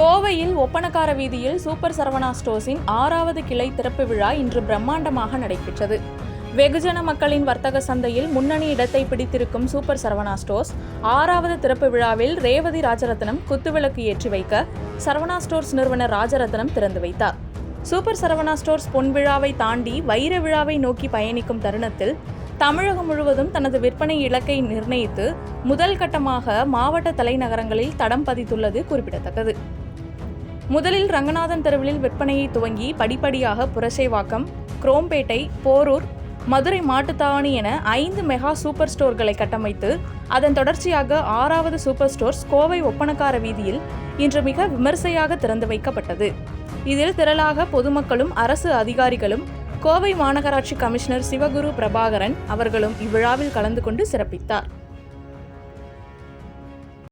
கோவையில் ஒப்பனக்கார வீதியில் சூப்பர் சரவணா ஸ்டோர்ஸின் ஆறாவது கிளை திறப்பு விழா இன்று பிரம்மாண்டமாக நடைபெற்றது. வெகுஜன மக்களின் வர்த்தக சந்தையில் முன்னணி இடத்தை பிடித்திருக்கும் சூப்பர் சரவணா ஸ்டோர்ஸ் ஆறாவது திறப்பு விழாவில் ரேவதி ராஜரத்னம் குத்துவிளக்கு ஏற்றி வைக்க சரவணா ஸ்டோர்ஸ் நிறுவனர் ராஜரத்னம் திறந்து வைத்தார். சூப்பர் சரவணா ஸ்டோர்ஸ் பொன் விழாவை தாண்டி வைர விழாவை நோக்கி பயணிக்கும் தருணத்தில் தமிழகம் முழுவதும் தனது விற்பனை இலக்கை நிர்ணயித்து முதல் கட்டமாக மாவட்ட தலைநகரங்களில் தடம் பதித்துள்ளது குறிப்பிடத்தக்கது. முதலில் ரங்கநாதன் தெருவில் விற்பனையை துவங்கி படிப்படியாக புரசைவாக்கம் குரோம்பேட்டை போரூர் மதுரை மாட்டுத்தாவணி என ஐந்து மெகா சூப்பர் ஸ்டோர்களை கட்டமைத்து அதன் தொடர்ச்சியாக ஆறாவது சூப்பர் ஸ்டோர்ஸ் கோவை ஒப்பனக்கார வீதியில் இன்று மிக விமர்சையாக திறந்து வைக்கப்பட்டது. இதில் திரளாக பொதுமக்களும் அரசு அதிகாரிகளும் கோவை மாநகராட்சி கமிஷனர் சிவகுரு பிரபாகரன் அவர்களும் இவ்விழாவில் கலந்து கொண்டு சிறப்பித்தார்.